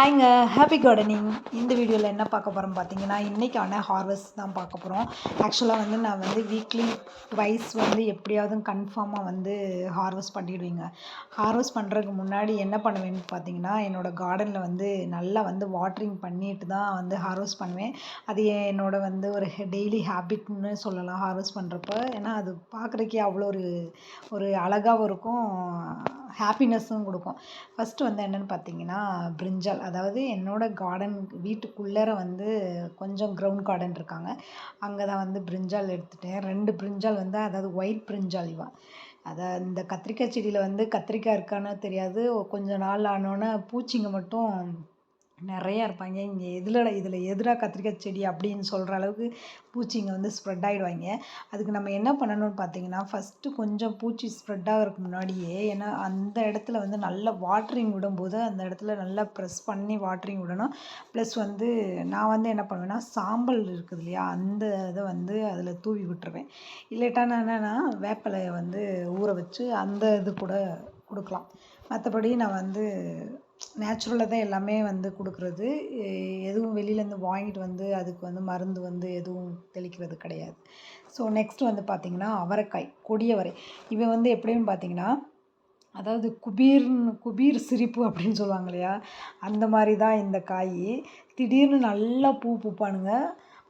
ஹாய்ங்க happy gardening இந்த வீடியோவில் என்ன பார்க்க போகிறோம் பார்த்தீங்கன்னா இன்றைக்கான ஹார்வெஸ்ட் தான் பார்க்க போகிறோம் ஆக்சுவலாக வந்து நான் வந்து வீக்லி ட்வைஸ் வந்து எப்படியாவது கன்ஃபார்மாக வந்து ஹார்வெஸ்ட் பண்ணிடுவீங்க. ஹார்வெஸ்ட் பண்ணுறதுக்கு முன்னாடி என்ன பண்ணுவேன்னு பார்த்தீங்கன்னா என்னோடய கார்டனில் வந்து நல்லா வந்து வாட்ரிங் பண்ணிட்டு தான் வந்து ஹார்வெஸ்ட் பண்ணுவேன். அது என்னோட வந்து ஒரு டெய்லி ஹேபிட்னு சொல்லலாம் ஹார்வெஸ்ட் பண்ணுறப்ப ஏன்னா அது பார்க்குறக்கே அவ்வளோ ஒரு ஒரு அழகாகவும் இருக்கும். ஹாப்பினஸ்ஸும் கொடுக்கும். ஃபஸ்ட்டு வந்து என்னென்னு பார்த்தீங்கன்னா பிரிஞ்சால். அதாவது என்னோடய கார்டன் வீட்டுக்குள்ளே வந்து கொஞ்சம் க்ரௌண்ட் கார்டன் இருக்காங்க. அங்கே தான் வந்து பிரிஞ்சால் எடுத்துட்டேன். ரெண்டு பிரிஞ்சால் வந்து அதாவது ஒயிட் பிரிஞ்சால் இவன் அதை இந்த கத்திரிக்காய் செடியில் வந்து கத்திரிக்காய் இருக்கான்னு தெரியாது. கொஞ்சம் நாள் ஆனோன்னே பூச்சிங்க மட்டும் நிறையா இருப்பாங்க. இங்கே எதில் இதில் எதிராக கத்திரிக்காய் செடி அப்படின்னு சொல்கிற அளவுக்கு பூச்சி இங்கே வந்து ஸ்ப்ரெட் ஆகிடுவாங்க அதுக்கு நம்ம என்ன பண்ணணும்னு பார்த்தீங்கன்னா ஃபஸ்ட்டு கொஞ்சம் பூச்சி ஸ்ப்ரெட் ஆகிறதுக்கு முன்னாடியே ஏன்னா அந்த இடத்துல வந்து நல்ல வாட்டரிங் விடும்போது அந்த இடத்துல நல்லா ப்ரெஸ் பண்ணி வாட்டரிங் விடணும். ப்ளஸ் வந்து நான் வந்து என்ன பண்ணுவேன்னா சாம்பல் இருக்குது இல்லையா அந்த இதை வந்து அதில் தூவி விட்டுருவேன். இல்லாட்டா நான் என்னென்னா வேப்பிலையை வந்து ஊற வச்சு அந்த இது கூட கொடுக்கலாம். மற்றபடி நான் வந்து நேச்சுரலாக தான் எல்லாமே வந்து கொடுக்குறது. எதுவும் வெளியிலேருந்து வாங்கிட்டு வந்து அதுக்கு வந்து மருந்து வந்து எதுவும் தெளிக்கிறது கிடையாது. ஸோ நெக்ஸ்ட் வந்து பார்த்திங்கன்னா அவரைக்காய் கொடியவரை இவன் வந்து எப்படின்னு பார்த்தீங்கன்னா அதாவது குபீர்னு குபீர் சிரிப்பு அப்படின்னு சொல்லுவாங்க இல்லையா? அந்த மாதிரி தான் இந்த காய். திடீர்னு நல்லா பூ பூப்பானுங்க.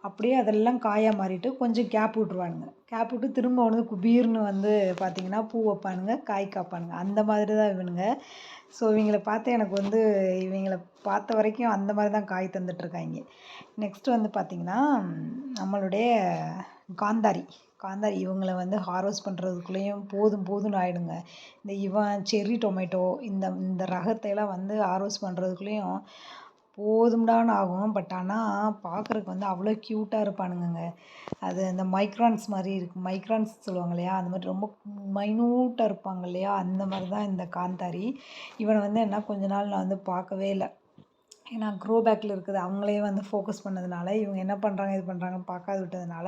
அப்படியே அதெல்லாம் காயாக மாறிட்டு கொஞ்சம் கேப் விட்ருவானுங்க கேப் விட்டு திரும்ப வந்து குபீர்னு வந்து பார்த்திங்கன்னா பூ வைப்பானுங்க காய் காப்பானுங்க. அந்த மாதிரி தான் இவனுங்க. ஸோ இவங்களை பார்த்து எனக்கு வந்து இவங்களை பார்த்த வரைக்கும் அந்த மாதிரி தான் காய் தந்துட்டுருக்காங்க நெக்ஸ்ட்டு வந்து பார்த்திங்கன்னா நம்மளுடைய காந்தாரி. காந்தாரி இவங்கள வந்து ஹார்வெஸ்ட் பண்ணுறதுக்குள்ளேயும் போதும் போதும்னு ஆகிடுங்க இந்த இவன் செர்ரி டொமேட்டோ இந்த இந்த ரகத்தையெல்லாம் வந்து ஹார்வெஸ்ட் பண்ணுறதுக்குள்ளேயும் போதும்டான்னு ஆகும் பட் ஆனால் பார்க்குறக்கு வந்து அவ்வளோ க்யூட்டாக இருப்பானுங்கங்க. அது அந்த மைக்ரான்ஸ் மாதிரி இருக்குது மைக்ரான்ஸ் சொல்லுவாங்க இல்லையா? அந்த மாதிரி ரொம்ப மைனூட்டாக இருப்பாங்க இல்லையா? அந்த மாதிரி தான் இந்த காந்தாரி. இவனை வந்து என்ன கொஞ்ச நாள் நான் வந்து பார்க்கவே இல்லை. ஏன்னா க்ரோ பேக்கில் இருக்குது. அவங்களே வந்து ஃபோக்கஸ் பண்ணதுனால இவங்க என்ன பண்ணுறாங்க இது பண்ணுறாங்கன்னு பார்க்காது விட்டதுனால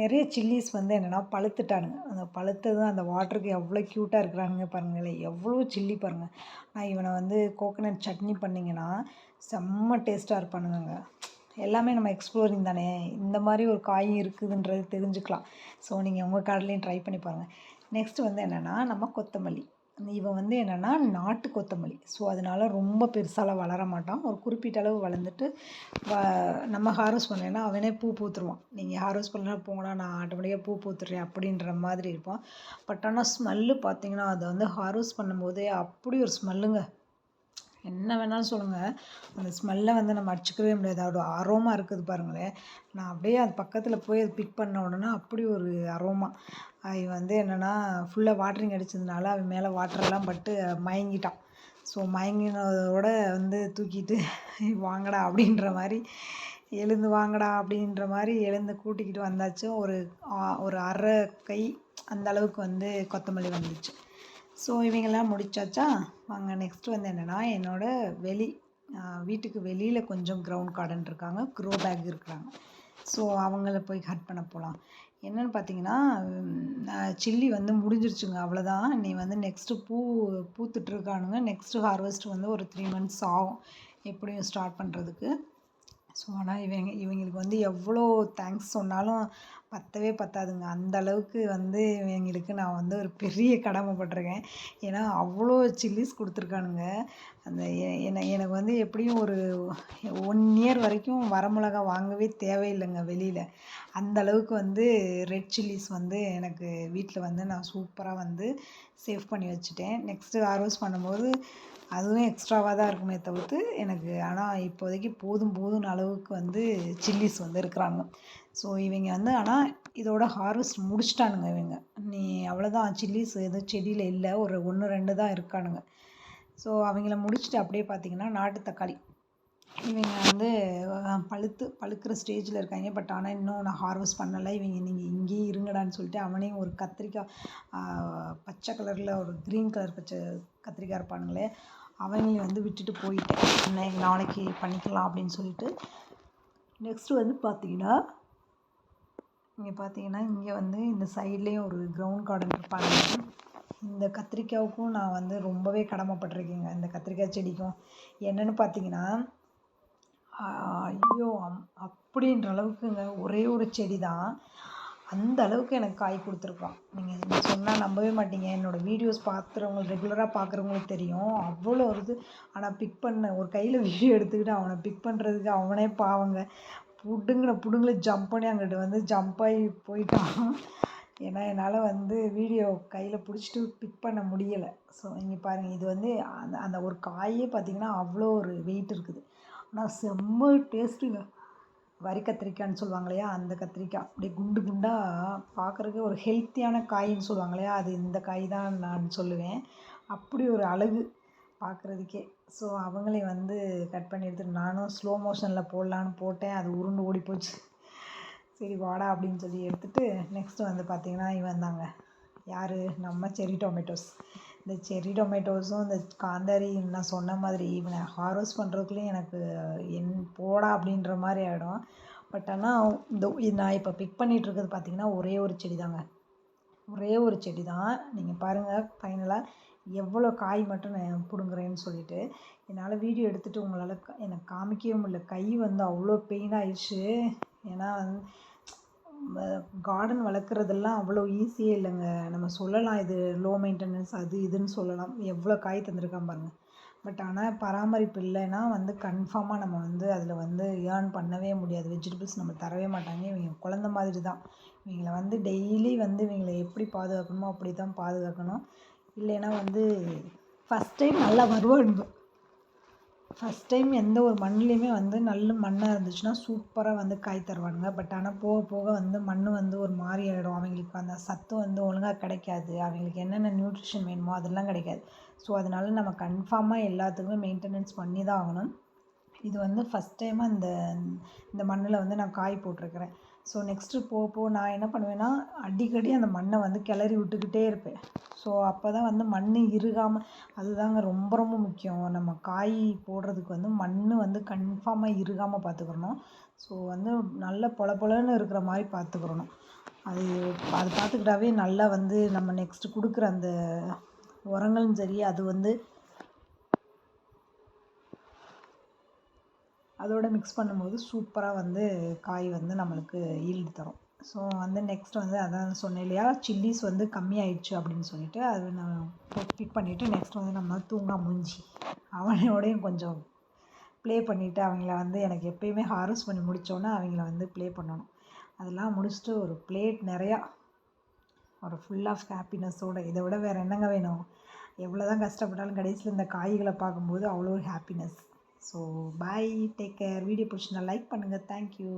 நிறைய சில்லிஸ் வந்து என்னென்னா பழுத்துட்டானுங்க. அந்த பழுத்ததும் அந்த வாட்டருக்கு எவ்வளோ க்யூட்டாக இருக்கிறானுங்க பாருங்களேன். எவ்வளோ சில்லி பாருங்கள் நான் இவனை வந்து கோகனட் சட்னி பண்ணிங்கன்னா செம்ம டேஸ்ட்டாக இருப்பானுங்க எல்லாமே நம்ம எக்ஸ்ப்ளோரிங் தானே. இந்த மாதிரி ஒரு காய் இருக்குதுன்றது தெரிஞ்சுக்கலாம். ஸோ நீங்கள் உங்கள் கார்ட்லேயும் ட்ரை பண்ணி பாருங்கள் நெக்ஸ்ட்டு வந்து என்னென்னா நம்ம கொத்தமல்லி. இவன் வந்து என்னென்னா நாட்டு கொத்தமல்லி. ஸோ அதனால் ரொம்ப பெருசாலாம் வளர மாட்டான். ஒரு குறிப்பிட்ட அளவு வளர்ந்துட்டு வ நம்ம ஹார்வெஸ்ட் பண்ணலைன்னா அவனே பூ பூத்துருவான். நீங்கள் ஹார்வெஸ்ட் பண்ணலாம் போங்கடா நான் ஆட்டோமேட்டிக்காக பூ பூத்துடுறேன் அப்படின்ற மாதிரி இருப்பான். பட் ஆனால் ஸ்மெல்லு பார்த்தீங்கன்னா அதை வந்து ஹார்வெஸ்ட் பண்ணும்போதே அப்படி ஒரு ஸ்மெல்லுங்க என்ன வேணாலும் சொல்லுங்கள் அந்த ஸ்மெல்லை வந்து நம்ம அடிச்சுக்கவே முடியாது. அதோட அரோமா இருக்குது பாருங்களேன் நான் அப்படியே அது பக்கத்தில் போய் அது பிக் பண்ண உடனே அப்படி ஒரு அரோமா அது வந்து என்னென்னா ஃபுல்லாக வாட்டரிங் அடித்ததுனால அவன் மேலே வாட்டரெல்லாம் பட்டு மயங்கிட்டான். ஸோ மயங்கினதோட வந்து தூக்கிட்டு வாங்கடா அப்படின்ற மாதிரி எழுந்து வாங்கடா அப்படின்ற மாதிரி எழுந்து கூட்டிக்கிட்டு வந்தாச்சும் ஒரு ஒரு அரை கை அந்த அளவுக்கு வந்து கொத்தமல்லி வந்துச்சு. ஸோ இவங்கெல்லாம் முடிச்சாச்சா? வாங்க நெக்ஸ்ட்டு வந்து என்னென்னா என்னோடய வெளி வீட்டுக்கு வெளியில் கொஞ்சம் க்ரௌண்ட் கார்டன் இருக்காங்க. க்ரோ பேக் இருக்கிறாங்க. ஸோ அவங்கள போய் கட் பண்ண போகலாம் என்னென்னு பார்த்தீங்கன்னா சில்லி வந்து முடிஞ்சிருச்சுங்க. அவ்வளோதான் நீ வந்து நெக்ஸ்ட்டு பூ பூத்துட்ருக்கானுங்க நெக்ஸ்ட்டு ஹார்வெஸ்ட் வந்து ஒரு த்ரீ மந்த்ஸ் ஆகும். எப்படியும் ஸ்டார்ட் பண்ணுறதுக்கு ஸோ ஆனால் இவங்க இவங்களுக்கு வந்து எவ்வளோ தேங்க்ஸ் சொன்னாலும் பத்தவே பத்தாதுங்க. அந்த அளவுக்கு வந்து இவங்களுக்கு நான் வந்து ஒரு பெரிய கடமைப்பட்டிருக்கேன். ஏன்னா அவ்வளோ சில்லிஸ் கொடுத்துருக்கானுங்க. அந்த என்னை எனக்கு வந்து எப்படியும் ஒரு ஒன் இயர் வரைக்கும் வரமிளகா வாங்கவே தேவையில்லைங்க வெளியில். அந்த அளவுக்கு வந்து ரெட் சில்லிஸ் வந்து எனக்கு வீட்டில் வந்து நான் சூப்பராக வந்து சேவ் பண்ணி வச்சுட்டேன். நெக்ஸ்ட்டு ஆர்வஸ் பண்ணும்போது அதுவும் எக்ஸ்ட்ராவாக தான் இருக்குமே தவிர்த்து எனக்கு ஆனால் இப்போதைக்கு போதும் போதும் அளவுக்கு வந்து சில்லிஸ் வந்து இருக்கிறாங்க. ஸோ இவங்க வந்து ஆனால் இதோட ஹார்வெஸ்ட் முடிச்சிட்டானுங்க இவங்க. நீ அவ்வளோதான் சில்லிஸ் எதுவும் செடியில் இல்லை ஒரு ஒன்று ரெண்டு தான் இருக்கானுங்க. ஸோ அவங்கள முடிச்சுட்டு அப்படியே பார்த்தீங்கன்னா நாட்டு தக்காளி. இவங்க வந்து பழுத்து பழுக்கிற ஸ்டேஜில் இருக்காங்க. பட் ஆனால் இன்னும் நான் ஹார்வெஸ்ட் பண்ணலை. இவங்க நீங்கள் இங்கேயே இருங்கடான்னு சொல்லிட்டு அவனையும் ஒரு கத்திரிக்காய் பச்சை கலரில் ஒரு க்ரீன் கலர் பச்சை கத்திரிக்காய் இருப்பானுங்களே அவங்களையும் வந்து விட்டுட்டு போயிட்டேன். நாளைக்கு பண்ணிக்கலாம் அப்படின்னு சொல்லிட்டு. நெக்ஸ்ட்டு வந்து பார்த்தீங்கன்னா இங்கே பார்த்தீங்கன்னா இங்கே வந்து இந்த சைட்லேயும் ஒரு க்ரௌண்ட் கார்டன் இருப்பாங்க. இந்த கத்திரிக்காவுக்கும் நான் வந்து ரொம்பவே கடமைப்பட்டிருக்கேங்க. இந்த கத்திரிக்காய் செடிக்கும். என்னென்னு பார்த்தீங்கன்னா ஐயோ அம் அப்படின்ற அளவுக்குங்க. ஒரே ஒரு செடி தான் அந்த அளவுக்கு எனக்கு காய் கொடுத்துருக்கான். நீங்கள் சொன்னால் நம்பவே மாட்டீங்க. என்னோடய வீடியோஸ் பார்க்குறவங்க ரெகுலராக பார்க்குறவங்களுக்கு தெரியும். அவ்வளோ இது ஆனால் பிக் பண்ண ஒரு கையில் வீடியோ எடுத்துக்கிட்டு அவனை பிக் பண்ணுறதுக்கு அவனே பாவங்க. புடுங்கின புடுங்கில் ஜம்ப் பண்ணி அங்கிட்டு வந்து ஜம்ப் ஆகி போயிட்டான். ஏன்னா என்னால் வந்து வீடியோ கையில் பிடிச்சிட்டு பிக் பண்ண முடியலை. ஸோ இங்கே பாருங்கள் இது வந்து அந்த அந்த ஒரு காயே பார்த்திங்கன்னா அவ்வளோ ஒரு வெயிட் இருக்குது. ஆனால் செம்ம டேஸ்ட்டுங்க வரி கத்திரிக்காய்ன்னு சொல்லுவாங்க இல்லையா அந்த கத்திரிக்காய். அப்படியே குண்டு குண்டாக பார்க்குறதுக்கு ஒரு ஹெல்த்தியான காயின்னு சொல்லுவாங்க இல்லையா அது இந்த காய் தான் நான் சொல்லுவேன். அப்படி ஒரு அழகு பார்க்குறதுக்கே ஸோ அவங்களே வந்து கட் பண்ணி எடுத்துட்டு நானும் ஸ்லோ மோஷனில் போடலான்னு போட்டேன். அது உருண்டு ஓடி போச்சு. சரி வாடா அப்படின்னு சொல்லி எடுத்துகிட்டு நெக்ஸ்ட்டு வந்து பார்த்திங்கன்னா இவன் தாங்க யார்? நம்ம செரி டொமேட்டோஸ். இந்த செரி டொமேட்டோஸும் இந்த காந்தாரி நான் சொன்ன மாதிரி இவனை ஹார்வெஸ்ட் பண்ணுறதுக்குள்ளேயும் எனக்கு என் போடா அப்படின்ற மாதிரி ஆகிடும் பட் ஆனால் இந்த நான் இப்போ பிக் பண்ணிகிட்ருக்கிறது பார்த்திங்கன்னா ஒரே ஒரு செடி தாங்க ஒரே ஒரு செடி தான் நீங்கள் பாருங்கள் ஃபைனலாக எவ்வளோ காய் மட்டும் நான் பிடுங்குறேன்னு சொல்லிட்டு. என்னால் வீடியோ எடுத்துகிட்டு உங்களால் எனக்கு காமிக்கவே முடியல. கை வந்து அவ்வளோ பெயின் ஆயிடுச்சு. ஏன்னா வந்து கார்டன் வளர்க்குறதெல்லாம் அவ்வளோ ஈஸியே இல்லைங்க. நம்ம சொல்லலாம் இது லோ மெயின்டெனன்ஸ் அது இதுன்னு சொல்லலாம். எவ்வளோ காய் தந்திருக்கான் பாருங்கள் பட் ஆனால் பராமரிப்பு இல்லைன்னா வந்து கன்ஃபார்மாக நம்ம வந்து அதில் வந்து ஏர்ன் பண்ணவே முடியாது. வெஜிடபிள்ஸ் நம்ம தரவே மாட்டாங்க. இவங்க குழந்த மாதிரி தான் இவங்களை வந்து டெய்லி வந்து இவங்களை எப்படி பாதுகாக்கணுமோ அப்படி தான் பாதுகாக்கணும். இல்லைன்னா வந்து ஃபஸ்ட் டைம் நல்லா வருவானுங்க. ஃபஸ்ட் டைம் எந்த ஒரு மண்ணுலேயுமே வந்து நல்ல மண்ணாக இருந்துச்சுன்னா சூப்பராக வந்து காய் தருவானுங்க பட் ஆனால் போக போக வந்து மண் வந்து ஒரு மாதிரி ஆகிடும் அவங்களுக்கு அந்த சத்து வந்து ஒழுங்காக கிடைக்காது. அவங்களுக்கு என்னென்ன நியூட்ரிஷன் வேணுமோ அதெல்லாம் கிடைக்காது. ஸோ அதனால நம்ம கன்ஃபார்மாக எல்லாத்துக்குமே மெயின்டெனன்ஸ் பண்ணி தான் ஆகணும். இது வந்து ஃபஸ்ட் டைமாக அந்த இந்த மண்ணில் வந்து நான் காய் போட்டிருக்கிறேன். ஸோ நெக்ஸ்ட்டு போக போக நான் என்ன பண்ணுவேன்னா அடிக்கடி அந்த மண்ணை வந்து கிளறி விட்டுக்கிட்டே இருப்பேன். ஸோ அப்போ தான் வந்து மண் இறுகாமல் அதுதாங்க ரொம்ப ரொம்ப முக்கியம். நம்ம காய் போடுறதுக்கு வந்து மண் வந்து கன்ஃபார்மாக இறுகாமல் பார்த்துக்கிறணும் ஸோ வந்து நல்ல பொல பொலன்னு இருக்கிற மாதிரி பார்த்துக்கிறணும் அது அது பார்த்துக்கிட்டாவே நல்லா வந்து நம்ம நெக்ஸ்ட்டு கொடுக்குற அந்த உரங்களும் சரி அது வந்து அதோடு மிக்ஸ் பண்ணும்போது சூப்பராக வந்து காய் வந்து நம்மளுக்கு ஈல்டு தரும். ஸோ வந்து நெக்ஸ்ட் வந்து அதான் சொன்னேன் இல்லையா? சில்லிஸ் வந்து கம்மியாயிடுச்சு அப்படின்னு சொல்லிட்டு அது நான் பிக் பண்ணிவிட்டு நெக்ஸ்ட் வந்து நம்ம தூங்கா மூஞ்சி. அவனோடையும் கொஞ்சம் ப்ளே பண்ணிவிட்டு அவங்கள வந்து எனக்கு எப்பயுமே ஹார்வெஸ்ட் பண்ணி முடித்தோன்னே அவங்கள வந்து ப்ளே பண்ணணும். அதெல்லாம் முடிச்சுட்டு ஒரு பிளேட் நிறையா ஒரு ஃபுல் ஆஃப் ஹாப்பினஸோடு இதை விட வேறு என்னங்க வேணும்? எவ்வளோ தான் கஷ்டப்பட்டாலும் கடைசியில் இந்த காய்களை பார்க்கும்போது அவ்வளோ ஒரு happiness so bye take care video பிடிச்சிருந்தா லைக் பண்ணுங்கள் தேங்க்யூ